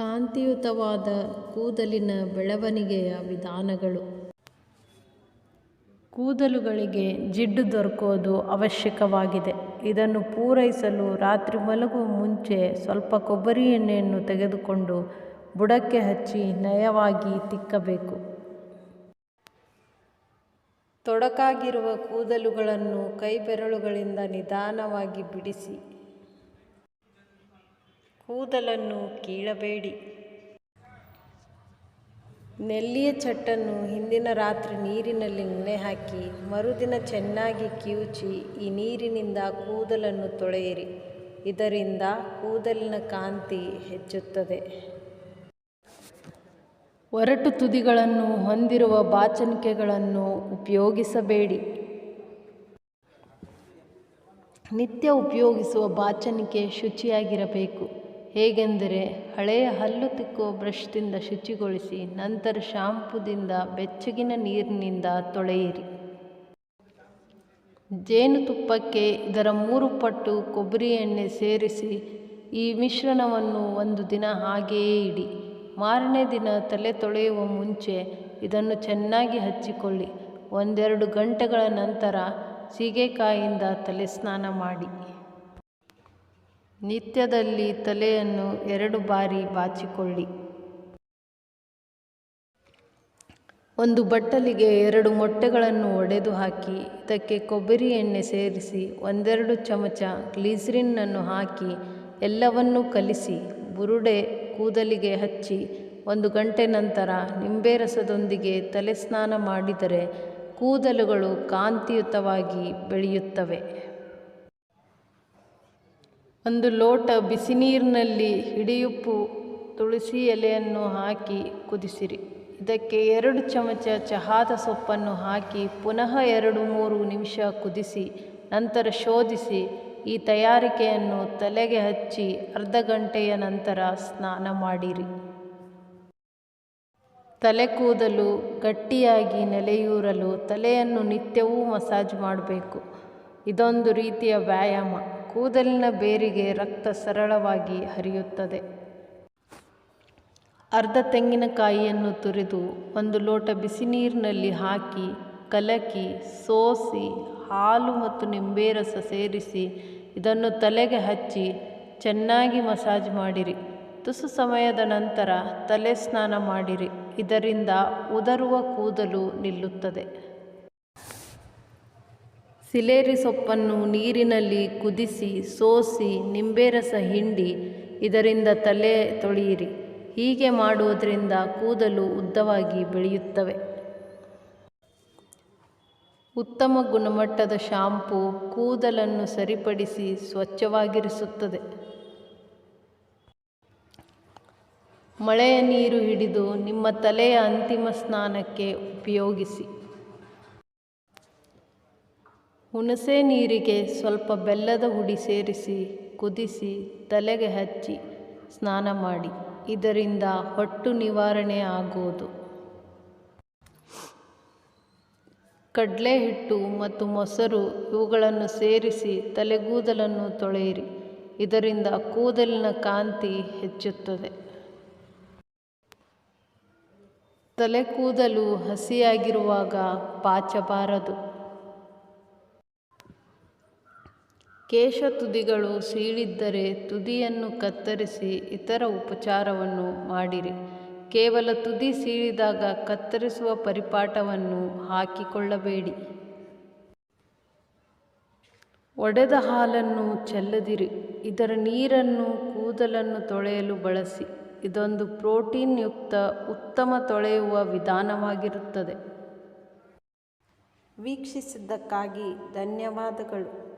ಕಾಂತಿಯುತವಾದ ಕೂದಲಿನ ಬೆಳವಣಿಗೆಯ ವಿಧಾನಗಳು. ಕೂದಲುಗಳಿಗೆ ಜಿಡ್ಡು ದೊರಕೋದು ಅವಶ್ಯಕವಾಗಿದೆ. ಇದನ್ನು ಪೂರೈಸಲು ರಾತ್ರಿ ಮಲಗುವ ಮುಂಚೆ ಸ್ವಲ್ಪ ಕೊಬ್ಬರಿ ಎಣ್ಣೆಯನ್ನು ತೆಗೆದುಕೊಂಡು ಬುಡಕ್ಕೆ ಹಚ್ಚಿ ನಯವಾಗಿ ತಿಕ್ಕಬೇಕು. ತೊಡಕಾಗಿರುವ ಕೂದಲುಗಳನ್ನು ಕೈಬೆರಳುಗಳಿಂದ ನಿಧಾನವಾಗಿ ಬಿಡಿಸಿ. ಕೂದಲನ್ನು ಕೀಳಬೇಡಿ. ನೆಲ್ಲಿಯ ಚಟ್ಟನ್ನು ಹಿಂದಿನ ರಾತ್ರಿ ನೀರಿನಲ್ಲಿ ನೆನೆ ಹಾಕಿ ಮರುದಿನ ಚೆನ್ನಾಗಿ ಕಿವುಚಿ ಈ ನೀರಿನಿಂದ ಕೂದಲನ್ನು ತೊಳೆಯಿರಿ. ಇದರಿಂದ ಕೂದಲಿನ ಕಾಂತಿ ಹೆಚ್ಚುತ್ತದೆ. ಒರಟು ತುದಿಗಳನ್ನು ಹೊಂದಿರುವ ಬಾಚಣಿಕೆಗಳನ್ನು ಉಪಯೋಗಿಸಬೇಡಿ. ನಿತ್ಯ ಉಪಯೋಗಿಸುವ ಬಾಚಣಿಕೆ ಶುಚಿಯಾಗಿರಬೇಕು. ಹೇಗೆಂದರೆ ಹಳೆಯ ಹಲ್ಲು ತಿಕ್ಕುವ ಬ್ರಷ್ದಿಂದ ಶುಚಿಗೊಳಿಸಿ ನಂತರ ಶಾಂಪುದಿಂದ ಬೆಚ್ಚಗಿನ ನೀರಿನಿಂದ ತೊಳೆಯಿರಿ. ಜೇನುತುಪ್ಪಕ್ಕೆ ಇದರ ಮೂರು ಪಟ್ಟು ಕೊಬ್ಬರಿ ಎಣ್ಣೆ ಸೇರಿಸಿ ಈ ಮಿಶ್ರಣವನ್ನು ಒಂದು ದಿನ ಹಾಗೆಯೇ ಇಡಿ. ಮಾರನೇ ದಿನ ತಲೆ ತೊಳೆಯುವ ಮುಂಚೆ ಇದನ್ನು ಚೆನ್ನಾಗಿ ಹಚ್ಚಿಕೊಳ್ಳಿ. ಒಂದೆರಡು ಗಂಟೆಗಳ ನಂತರ ಸೀಗೆಕಾಯಿಯಿಂದ ತಲೆ ಸ್ನಾನ ಮಾಡಿ. ನಿತ್ಯದಲ್ಲಿ ತಲೆಯನ್ನು ಎರಡು ಬಾರಿ ಬಾಚಿಕೊಳ್ಳಿ. ಒಂದು ಬಟ್ಟಲಿಗೆ ಎರಡು ಮೊಟ್ಟೆಗಳನ್ನು ಒಡೆದು ಹಾಕಿ, ಇದಕ್ಕೆ ಕೊಬ್ಬರಿ ಎಣ್ಣೆ ಸೇರಿಸಿ, ಒಂದೆರಡು ಚಮಚ ಗ್ಲೀಸರಿನ್ನನ್ನು ಹಾಕಿ, ಎಲ್ಲವನ್ನೂ ಕಲಿಸಿ, ಬುರುಡೆ ಕೂದಲಿಗೆ ಹಚ್ಚಿ, ಒಂದು ಗಂಟೆ ನಂತರ ನಿಂಬೆ ರಸದೊಂದಿಗೆ ತಲೆ ಸ್ನಾನ ಮಾಡಿದರೆ ಕೂದಲುಗಳು ಕಾಂತಿಯುತವಾಗಿ ಬೆಳೆಯುತ್ತವೆ. ಒಂದು ಲೋಟ ಬಿಸಿ ನೀರಿನಲ್ಲಿ ಹಿಡಿಯುಪ್ಪು ತುಳಸಿ ಎಲೆಯನ್ನು ಹಾಕಿ ಕುದಿಸಿರಿ. ಇದಕ್ಕೆ ಎರಡು ಚಮಚ ಚಹಾದ ಸೊಪ್ಪನ್ನು ಹಾಕಿ ಪುನಃ ಎರಡು ಮೂರು ನಿಮಿಷ ಕುದಿಸಿ, ನಂತರ ಶೋಧಿಸಿ, ಈ ತಯಾರಿಕೆಯನ್ನು ತಲೆಗೆ ಹಚ್ಚಿ ಅರ್ಧ ಗಂಟೆಯ ನಂತರ ಸ್ನಾನ ಮಾಡಿರಿ. ತಲೆ ಕೂದಲು ಗಟ್ಟಿಯಾಗಿ ನೆಲೆಯೂರಲು ತಲೆಯನ್ನು ನಿತ್ಯವೂ ಮಸಾಜ್ ಮಾಡಬೇಕು. ಇದೊಂದು ರೀತಿಯ ವ್ಯಾಯಾಮ. ಕೂದಲಿನ ಬೇರಿಗೆ ರಕ್ತ ಸರಳವಾಗಿ ಹರಿಯುತ್ತದೆ. ಅರ್ಧ ತೆಂಗಿನಕಾಯಿಯನ್ನು ತುರಿದು ಒಂದು ಲೋಟ ಬಿಸಿ ನೀರಿನಲ್ಲಿ ಹಾಕಿ, ಕಲಕಿ, ಸೋಸಿ, ಹಾಲು ಮತ್ತು ನಿಂಬೆ ರಸ ಸೇರಿಸಿ ಇದನ್ನು ತಲೆಗೆ ಹಚ್ಚಿ ಚೆನ್ನಾಗಿ ಮಸಾಜ್ ಮಾಡಿರಿ. ತುಸು ಸಮಯದ ನಂತರ ತಲೆ ಸ್ನಾನ ಮಾಡಿರಿ. ಇದರಿಂದ ಉದರುವ ಕೂದಲು ನಿಲ್ಲುತ್ತದೆ. ಸಿಲೇರಿ ಸೊಪ್ಪನ್ನು ನೀರಿನಲ್ಲಿ ಕುದಿಸಿ, ಸೋಸಿ, ನಿಂಬೆ ರಸ ಹಿಂಡಿ, ಇದರಿಂದ ತಲೆ ತೊಳೆಯಿರಿ. ಹೀಗೆ ಮಾಡುವುದರಿಂದ ಕೂದಲು ಉದ್ದವಾಗಿ ಬೆಳೆಯುತ್ತವೆ. ಉತ್ತಮ ಗುಣಮಟ್ಟದ ಶಾಂಪೂ ಕೂದಲನ್ನು ಸರಿಪಡಿಸಿ ಸ್ವಚ್ಛವಾಗಿರಿಸುತ್ತದೆ. ಮಳೆಯ ನೀರು ಹಿಡಿದು ನಿಮ್ಮ ತಲೆಯ ಅಂತಿಮ ಸ್ನಾನಕ್ಕೆ ಉಪಯೋಗಿಸಿ. ಹುಣಸೆ ನೀರಿಗೆ ಸ್ವಲ್ಪ ಬೆಲ್ಲದ ಹುಡಿ ಸೇರಿಸಿ, ಕುದಿಸಿ, ತಲೆಗೆ ಹಚ್ಚಿ ಸ್ನಾನ ಮಾಡಿ. ಇದರಿಂದ ಹೊಟ್ಟು ನಿವಾರಣೆ ಆಗುವುದು ಕಡಲೆ ಹಿಟ್ಟು ಮತ್ತು ಮೊಸರು ಇವುಗಳನ್ನು ಸೇರಿಸಿ ತಲೆಗೂದಲನ್ನು ತೊಳೆಯಿರಿ. ಇದರಿಂದ ಕೂದಲಿನ ಕಾಂತಿ ಹೆಚ್ಚುತ್ತದೆ. ತಲೆ ಕೂದಲು ಹಸಿಯಾಗಿರುವಾಗ ಬಾಚಬಾರದು ಕೇಶ ತುದಿಗಳು ಸೀಳಿದ್ದರೆ ತುದಿಯನ್ನು ಕತ್ತರಿಸಿ ಇತರ ಉಪಚಾರವನ್ನು ಮಾಡಿರಿ. ಕೇವಲ ತುದಿ ಸೀಳಿದಾಗ ಕತ್ತರಿಸುವ ಪರಿಪಾಠವನ್ನು ಹಾಕಿಕೊಳ್ಳಬೇಡಿ. ಒಡೆದ ಹಾಲನ್ನು ಚೆಲ್ಲದಿರಿ. ಇದರ ನೀರನ್ನು ಕೂದಲನ್ನು ತೊಳೆಯಲು ಬಳಸಿ. ಇದೊಂದು ಪ್ರೋಟೀನ್ ಯುಕ್ತ ಉತ್ತಮ ತೊಳೆಯುವ ವಿಧಾನವಾಗಿರುತ್ತದೆ. ವೀಕ್ಷಿಸಿದ್ದಕ್ಕಾಗಿ ಧನ್ಯವಾದಗಳು.